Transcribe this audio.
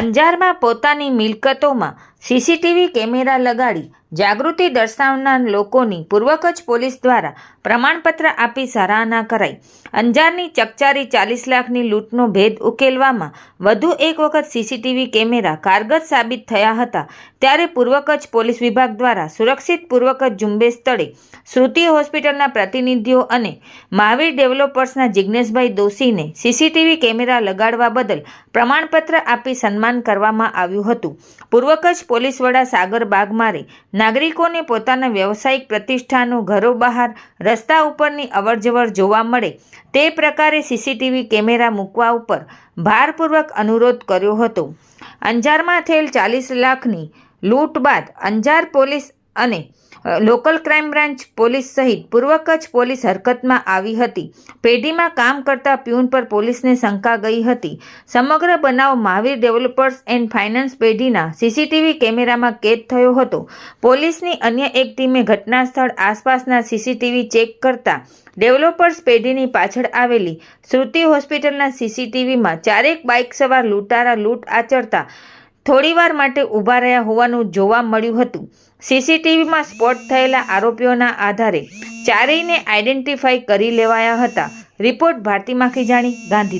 અંજારમાં પોતાની મિલકતોમાં CCTV camera લગાડી જાગૃતિ દર્શાવનાર લોકોની પૂર્વ પોલીસ દ્વારા પ્રમાણપત્ર આપી સરાહના કરાઈ. અંજારની ચકચારી ચાલીસ લાખની લૂંટનો ભેદ ઉકેલવામાં વધુ એક વખત સીસીટીવી કેમેરા કારગત સાબિત થયા હતા ત્યારે પૂર્વ પોલીસ વિભાગ દ્વારા સુરક્ષિત પૂર્વ કચ્છ ઝુંબેશ સ્થળે શ્રુતિ હોસ્પિટલના પ્રતિનિધિઓ અને મહાવીર ડેવલપર્સના જિજ્ઞેશભાઈ દોશીને સીસીટીવી કેમેરા લગાડવા બદલ પ્રમાણપત્ર આપી સન્માન કરવામાં આવ્યું હતું. પૂર્વ પોલીસ વડા સાગર બાગમારે નાગરિકોને પોતાના વ્યવસાયિક પ્રતિષ્ઠાનો ઘરો બહાર, રસ્તા ઉપરની અવરજવર જોવા મળે તે પ્રકારે સીસીટીવી કેમેરા મૂકવા ઉપર ભારપૂર્વક અનુરોધ કર્યો હતો. અંજારમાં થયેલ ચાલીસ લાખની લૂંટ બાદ અંજાર પોલીસ અને લોકલ ક્રાઇમ બ્રાન્ચ પોલીસ સહિત પૂર્વ કચ્છ પોલીસ હરકતમાં આવી હતી. પેઢીમાં કામ કરતા પ્યુન પર પોલીસને શંકા ગઈ હતી. સમગ્ર બનાવ મહાવીર ડેવલપર્સ એન્ડ ફાઇનાન્સ પેઢીના સીસીટીવી કેમેરામાં કેદ થયો હતો. પોલીસની અન્ય એક ટીમે ઘટના સ્થળ આસપાસના સીસીટીવી ચેક કરતા ડેવલપર્સ પેઢીની પાછળ આવેલી શ્રુતિ હોસ્પિટલના સીસીટીવીમાં ચારેક બાઇક સવાર લૂંટારા લૂંટ આચરતા થોડીવાર માટે ઊભા રહ્યા હોવાનું જોવા મળ્યું હતું. સીસીટીવીમાં સ્પોટ થયેલા આરોપીઓના આધારે ચારેયને આઈડેન્ટિફાઈ કરી લેવાયા હતા. રિપોર્ટ ભારતી માખીજાણી ગાંધીધામ.